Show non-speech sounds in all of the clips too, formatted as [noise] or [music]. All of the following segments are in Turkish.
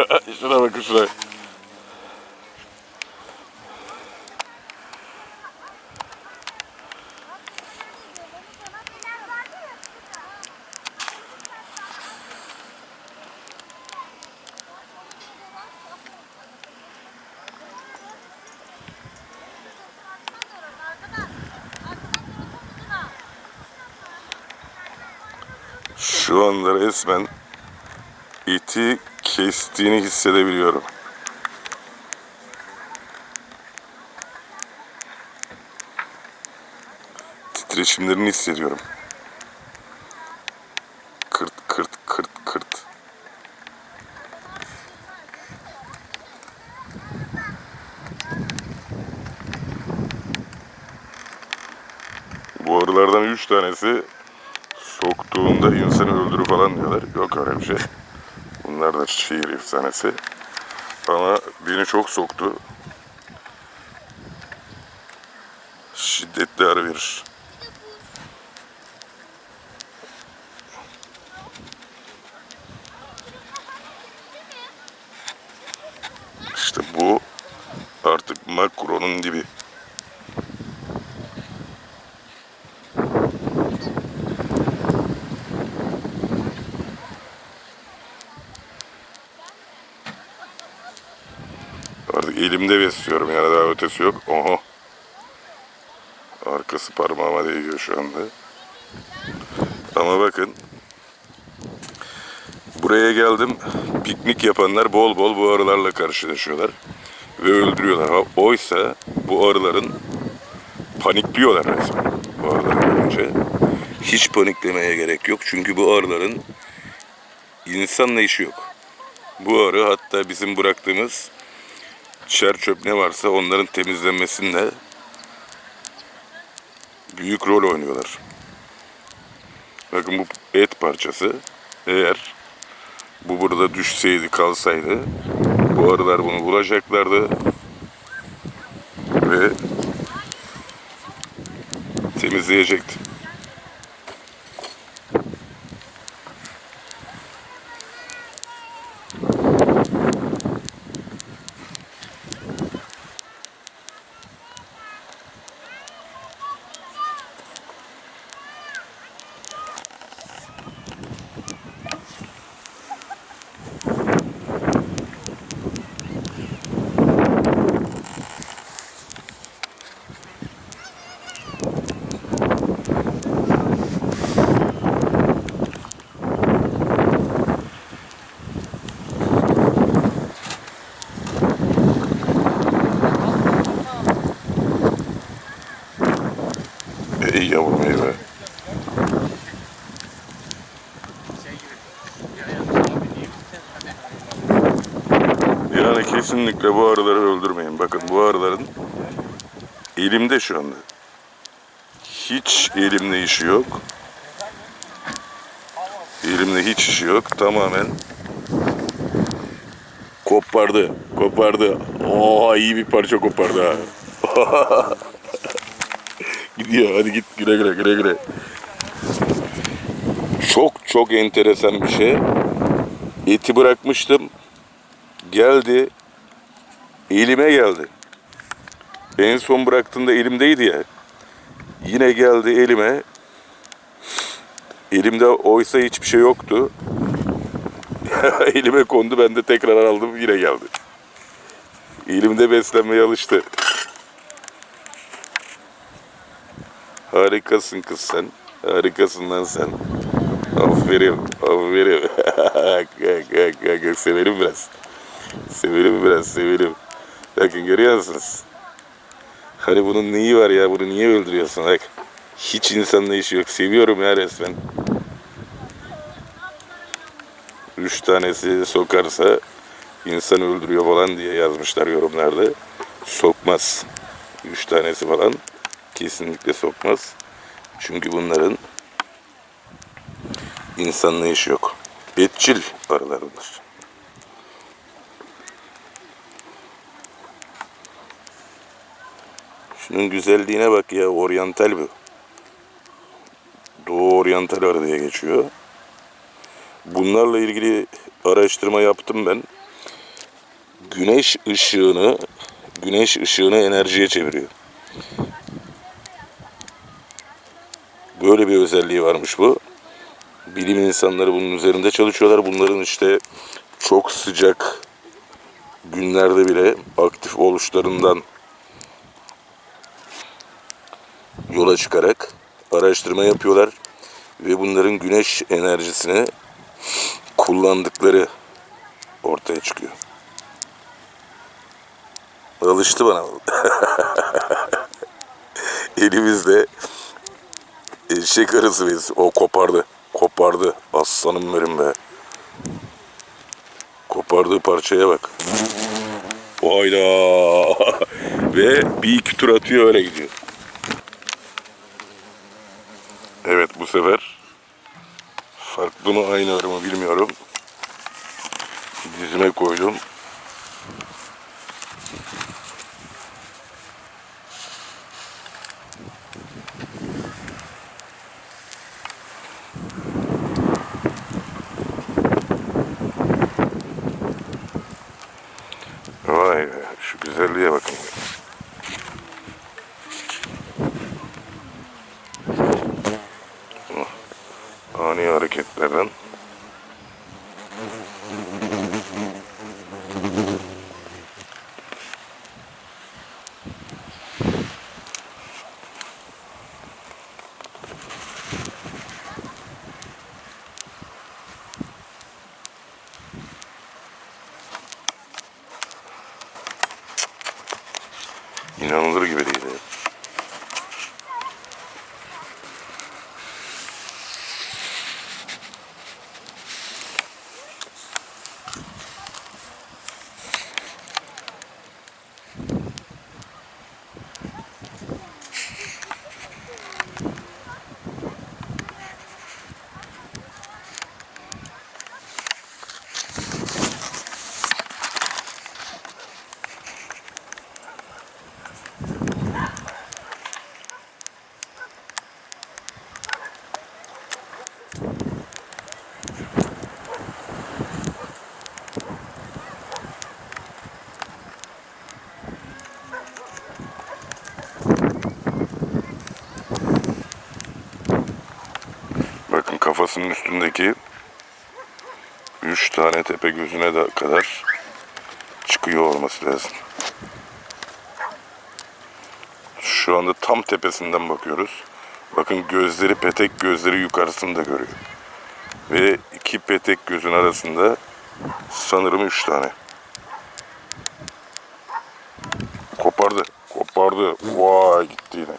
[laughs] şuna bakın şuna. Şu anda resmen eti kestiğini hissedebiliyorum. Titreşimlerini hissediyorum. Kırt kırt kırt kırt. Bu arılardan üç tanesi soktuğunda insanı öldürür falan diyorlar. Yok öyle bir şey. Da şehir efsanesi. Ama beni çok soktu. Şiddetli ağrı verir. İşte bu artık makronun dibi. Artık elimde besliyorum yani daha ötesi yok. Oho. Arkası parmağıma değiyor şu anda. Ama bakın. Buraya geldim. Piknik yapanlar bol bol bu arılarla karşılaşıyorlar. Ve öldürüyorlar. Ha, Oysa bu arıların panikliyorlar resmen. Bu arıları görünce. Hiç paniklemeye gerek yok. Çünkü bu arıların insanla işi yok. Bu arı hatta bizim bıraktığımız çer çöp ne varsa onların temizlenmesinde büyük rol oynuyorlar. Bakın bu et parçası eğer bu burada düşseydi kalsaydı bu arılar bunu bulacaklardı ve temizleyecekti. Ey yavrum ey be. Yani kesinlikle bu arıları öldürmeyin. Bakın bu arıların elimde şu anda. Hiç elimde işi yok. Elimde hiç işi yok. Tamamen kopardı. Kopardı. Oha iyi bir parça kopardı ha. [laughs] Gidiyor hadi git güle güle güle güle. Çok çok enteresan bir şey. Eti bırakmıştım. Geldi. Elime geldi. En son bıraktığında elimdeydi ya. Yine geldi elime. Elimde oysa hiçbir şey yoktu. [laughs] elime kondu ben de tekrar aldım yine geldi. Elimde beslenmeye alıştı. Harikasın kız sen. Harikasın lan sen. Aferin, aferin. [laughs] Severim biraz. Severim biraz, severim. Bakın görüyor musunuz? Hani bunun neyi var ya, bunu niye öldürüyorsun? Bak, hiç insanla işi yok. Seviyorum ya resmen. Üç tanesi sokarsa insan öldürüyor falan diye yazmışlar yorumlarda. Sokmaz. Üç tanesi falan kesinlikle sokmaz. Çünkü bunların insanla işi yok. Etçil arılar bunlar. Şunun güzelliğine bak ya oryantal bu. Doğu oryantal arı diye geçiyor. Bunlarla ilgili araştırma yaptım ben. güneş ışığını güneş ışığını enerjiye çeviriyor. Böyle bir özelliği varmış bu. Bilim insanları bunun üzerinde çalışıyorlar. Bunların işte çok sıcak günlerde bile aktif oluşlarından yola çıkarak araştırma yapıyorlar ve bunların güneş enerjisini kullandıkları ortaya çıkıyor. Alıştı bana. [laughs] Elimizde eşek arısı biz. O kopardı. Kopardı. Aslanım benim be. Kopardığı parçaya bak. Hayda. [laughs] Ve bir iki tur atıyor öyle gidiyor. Evet bu sefer farklı mı aynı mı bilmiyorum. Dizime koydum. Vay be şu güzelliğe bakın. Ani hareketlerden inanılır gibi değil. ya. Bakın kafasının üstündeki üç tane tepe gözüne de kadar çıkıyor olması lazım. Şu anda tam tepesinden bakıyoruz. Bakın gözleri petek gözleri yukarısını da görüyor. Ve iki petek gözün arasında sanırım üç tane. Kopardı. Kopardı. Vay gitti yine.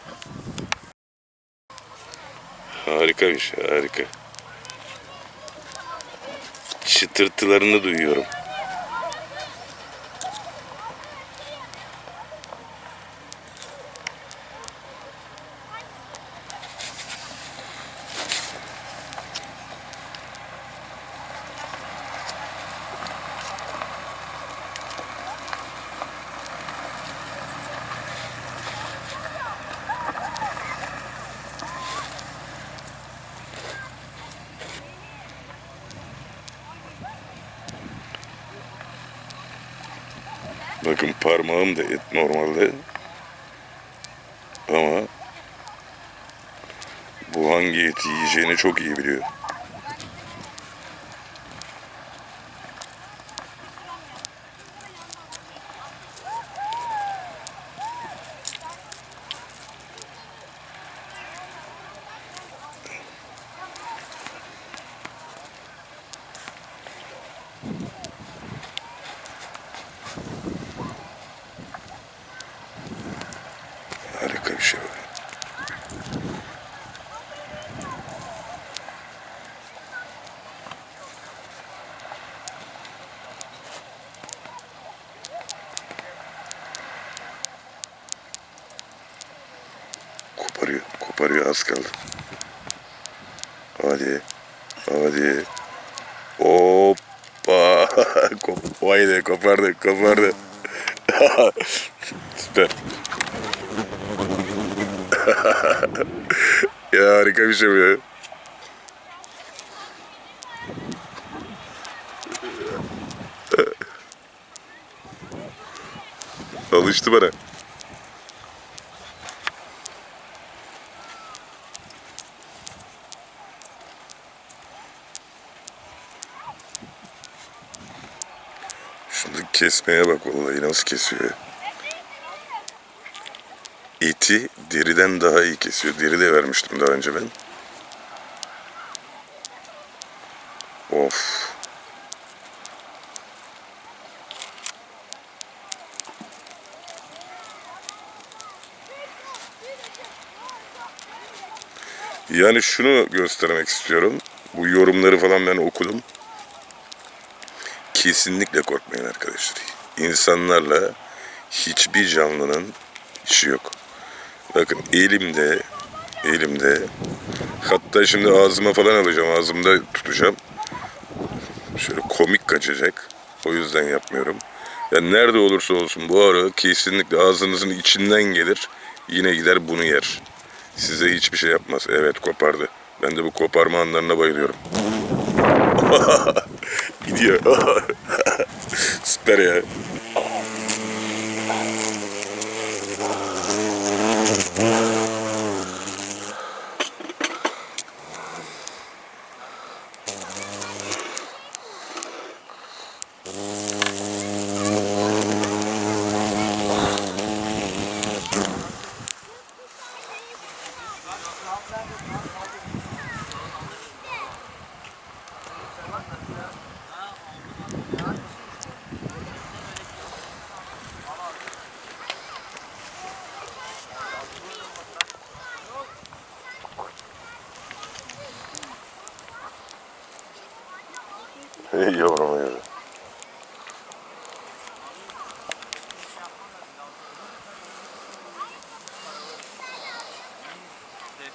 Harika bir şey, harika. Çıtırtılarını duyuyorum. Bakın parmağım da et normalde. Ama bu hangi eti yiyeceğini çok iyi biliyor. Harika bir şey var. Koparıyor, koparıyor az kaldı. Hadi, hadi. Hoppa. [laughs] Kop- Vay de kopardı, kopardı. [laughs] Süper. [laughs] ya harika bir şey bu ya. [laughs] Alıştı bana. Şimdi kesmeye bak vallahi nasıl kesiyor. Eti deriden daha iyi kesiyor. Deri de vermiştim daha önce ben. Of. Yani şunu göstermek istiyorum. Bu yorumları falan ben okudum. Kesinlikle korkmayın arkadaşlar. İnsanlarla hiçbir canlının işi yok. Bakın elimde, elimde hatta şimdi ağzıma falan alacağım, ağzımda tutacağım. Şöyle komik kaçacak. O yüzden yapmıyorum. Yani nerede olursa olsun bu arı kesinlikle ağzınızın içinden gelir. Yine gider bunu yer. Size hiçbir şey yapmaz. Evet kopardı. Ben de bu koparma anlarına bayılıyorum. [laughs] Gidiyor. [laughs] Süper ya. Mm-hmm.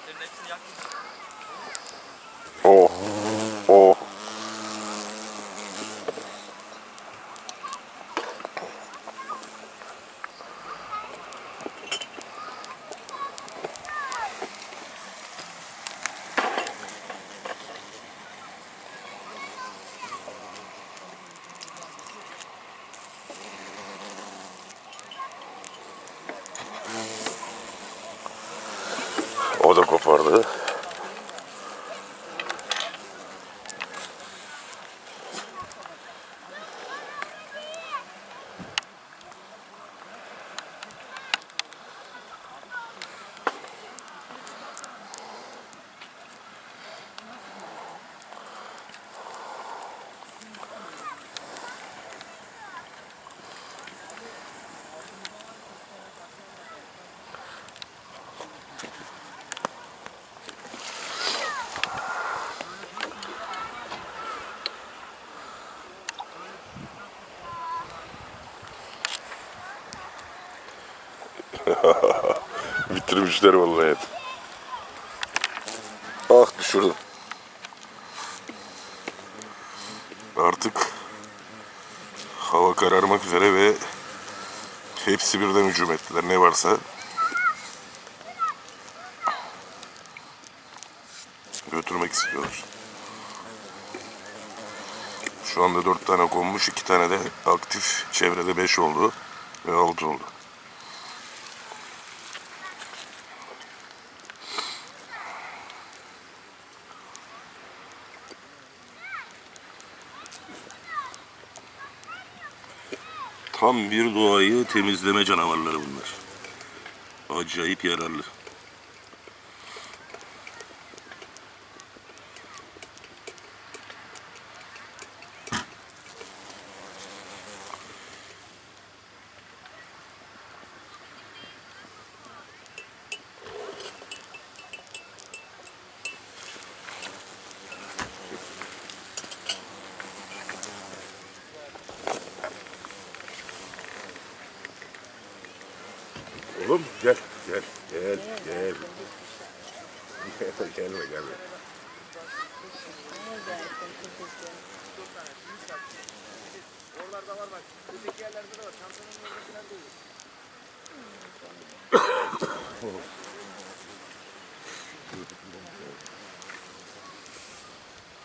Defterin hepsini yakmış. Oh. Oh. O da kopardı. [laughs] Bitirmişler vallahi hep. Ah düşürdüm. Artık hava kararmak üzere ve hepsi birden hücum ettiler ne varsa. Götürmek istiyorlar. Şu anda dört tane konmuş, iki tane de aktif. Çevrede beş oldu ve altı oldu. Tam bir doğayı temizleme canavarları bunlar. Acayip yararlı. Oğlum gel gel gel gel. Gel gelme gelme. Oralarda [laughs] var bak. Öteki yerlerde de var. Çantanın oradakiler de olur.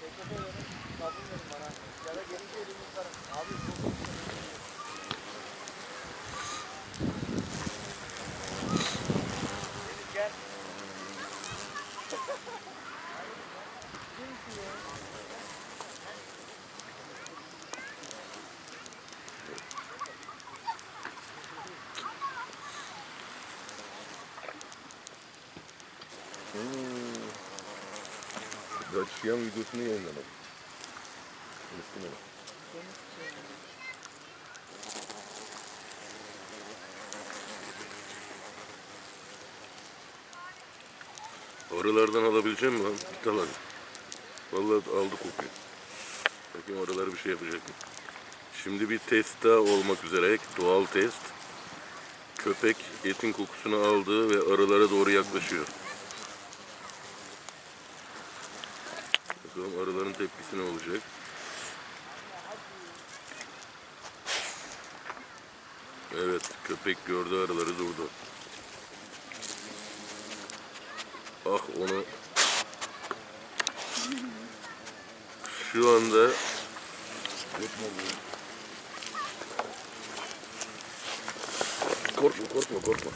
Tekete verin. Sabun verin bana. Ya da gelince elimi yıkarım. Abi çok Katliam videosunu yayınlamadım. Üstüne. Arılardan alabileceğim mi lan? Git al hadi. Vallahi aldı kokuyu. Bakayım arılar bir şey yapacak mı? Şimdi bir test daha olmak üzere. Doğal test. Köpek etin kokusunu aldı ve arılara doğru yaklaşıyor. Arıların tepkisi ne olacak? Evet, köpek gördü arıları durdu. Ah onu şu anda korkma korkma korkma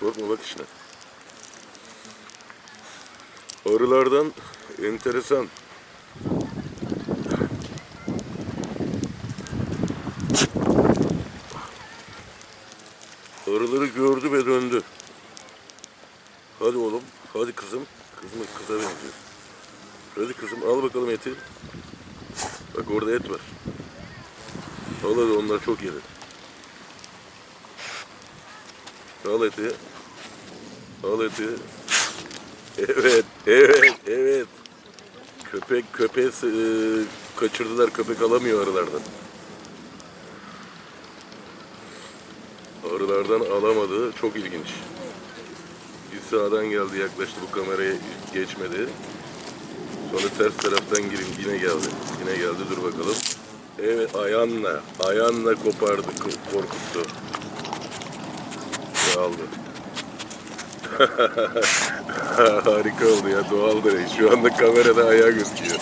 korkma bak işine arılardan enteresan arıları gördü ve döndü. Hadi oğlum hadi kızım. Kızım kıza benziyor. Hadi kızım al bakalım eti. Bak orada et var. Al hadi onlar çok yedi. Al eti. Al eti. Evet evet evet. Köpek köpeği e, kaçırdılar. Köpek alamıyor arılardan arılardan alamadı çok ilginç bir sağdan geldi yaklaştı bu kameraya geçmedi Sonra ters taraftan gireyim yine geldi. Yine geldi dur bakalım. Evet ayağınla, ayağınla kopardı, korkuttu. Ve aldı. [laughs] Harika oldu ya doğal deney. Şu anda kamerada ayağı gözüküyor.